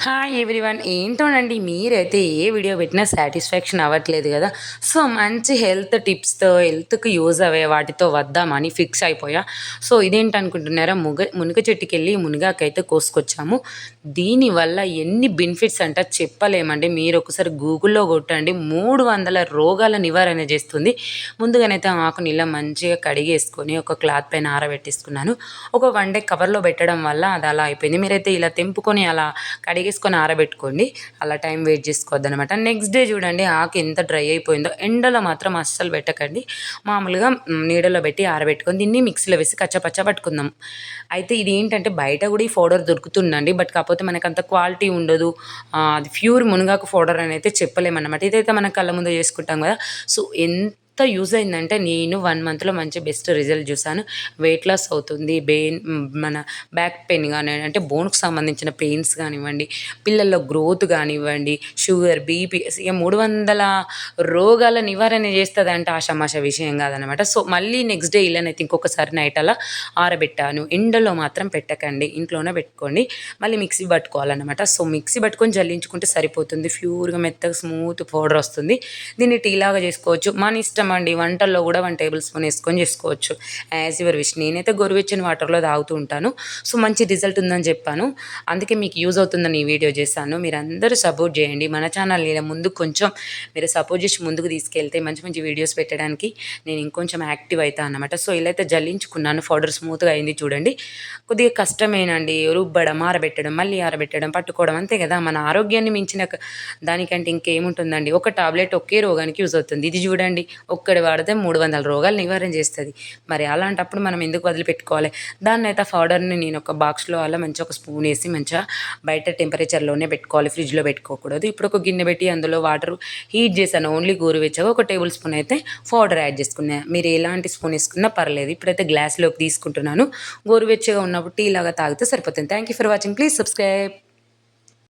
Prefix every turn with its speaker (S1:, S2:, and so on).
S1: Hi everyone ఏంటోనండి మీరైతే ఏ video పెట్టినా satisfaction అవ్వట్లేదు కదా? సో మంచి హెల్త్ టిప్స్తో హెల్త్కి యూజ్ అయ్యే వాటితో వద్దామని ఫిక్స్ అయిపోయా. సో ఇదేంటి అనుకుంటున్నారా ముగ మునగ చెట్టుకి వెళ్ళి మునగాకైతే కోసుకొచ్చాము. దీనివల్ల ఎన్ని బెనిఫిట్స్ అంట చెప్పలేమండి. మీరు ఒకసారి గూగుల్లో కొట్టండి. మూడు వందల రోగాల నివారణ చేస్తుంది. ముందుగానైతే ఆకుని ఇలా మంచిగా కడిగేసుకొని ఒక క్లాత్ పైన ఆరబెట్టేసుకున్నాను. ఒక వన్ డే కవర్లో పెట్టడం వల్ల అది అలా అయిపోయింది. మీరైతే ఇలా తెంపుకొని అలా కడిగేసుకొని ఆరబెట్టుకోండి. అలా టైం వెయిట్ చేసుకోవద్దు అనమాట నెక్స్ట్ డే చూడండి ఆకు ఎంత డ్రై అయిపోయిందో. ఎండలో మాత్రం అస్సలు పెట్టకండి. మామూలుగా నీడలో పెట్టి ఆరబెట్టుకొని దీన్ని మిక్సీలో వేసి కచ్చపచ్చ పట్టుకుందాం. అయితే ఇది ఏంటంటే బయట కూడా ఈ ఫోడర్ దొరుకుతుందండి. బట్ కాకపోతే మనకు అంత క్వాలిటీ ఉండదు. అది ప్యూర్ మునగాకు ఫోడర్ అని అయితే చెప్పలేమన్నమాట. ఇదైతే మనం కళ్ళ ముందు చేసుకుంటాం కదా. సో ఎంత ఎంత యూజ్ అయిందంటే నేను వన్ మంత్లో మంచి బెస్ట్ రిజల్ట్ చూసాను వెయిట్ లాస్ అవుతుంది బెయిన్ మన బ్యాక్ పెయిన్ కానివ్వండి అంటే బోన్కి సంబంధించిన పెయిన్స్ కానివ్వండి పిల్లల్లో గ్రోత్ కానివ్వండి షుగర్ బీపీ ఇక మూడు వందల రోగాల నివారణ చేస్తుంది అంటే ఆషామాష విషయం కాదనమాట సో మళ్ళీ నెక్స్ట్ డే ఇలానైతే ఇంకొకసారి నైట్ అలా ఆరబెట్టాను. ఎండలో మాత్రం పెట్టకండి ఇంట్లోనే పెట్టుకోండి మళ్ళీ మిక్సీ పట్టుకోవాలన్నమాట. సో మిక్సీ పట్టుకొని జల్లించుకుంటే సరిపోతుంది. ప్యూర్గా మెత్తగా స్మూత్ పౌడర్ వస్తుంది. దీన్ని టీలాగా చేసుకోవచ్చు. మన ఇష్టం అండి వంటల్లో కూడా వన్ టేబుల్ స్పూన్ వేసుకొని చేసుకోవచ్చు. As your wish. నేనైతే గోరువెచ్చని వాటర్లో తాగుతూ ఉంటాను. సో మంచి రిజల్ట్ ఉందని చెప్పాను. అందుకే మీకు యూజ్ అవుతుందని ఈ వీడియో చేశాను. మీరు అందరూ సపోర్ట్ చేయండి. మన ఛానల్ ఇలా ముందు కొంచెం మీరు సపోర్ట్ చేసి ముందుకు తీసుకెళ్తే మంచి మంచి వీడియోస్ పెట్టడానికి నేను ఇంకొంచెం యాక్టివ్ అవుతాను అనమాట సో ఇలా అయితే జల్లించుకున్నాను. పౌడర్ స్మూత్గా అయింది చూడండి. కొద్దిగా కష్టమేనండి. రుబ్బడం ఆరబెట్టడం మళ్ళీ ఆరబెట్టడం పట్టుకోవడం అంతే కదా. మన ఆరోగ్యాన్ని మించిన దానికంటే ఇంకేముంటుందండి? ఒక టాబ్లెట్ ఒకే రోగానికి యూజ్ అవుతుంది. ఇది చూడండి. ఒక్కడి వాడితే మూడు వందల రోగాలు నివారణ చేస్తుంది. మరి అలాంటప్పుడు మనం ఎందుకు వదిలిపెట్టుకోవాలి? దాన్ని అయితే ఆ పౌడర్ని నేను ఒక బాక్స్లో అలా మంచిగా ఒక స్పూన్ వేసి మంచిగా బయట టెంపరేచర్లోనే పెట్టుకోవాలి ఫ్రిడ్జ్లో పెట్టుకోకూడదు. ఇప్పుడు ఒక గిన్నె పెట్టి అందులో వాటర్ హీట్ చేశాను ఓన్లీ గోరువెచ్చగా ఒక టేబుల్ స్పూన్ అయితే పౌడర్ యాడ్ చేసుకున్నా. మీరు ఎలాంటి స్పూన్ వేసుకున్నా పర్లేదు. ఇప్పుడైతే గ్లాస్లోకి తీసుకుంటున్నాను. గోరువెచ్చగా ఉన్నప్పుడు టీ లాగా తాగితే సరిపోతుంది. Thank you for watching. Please subscribe.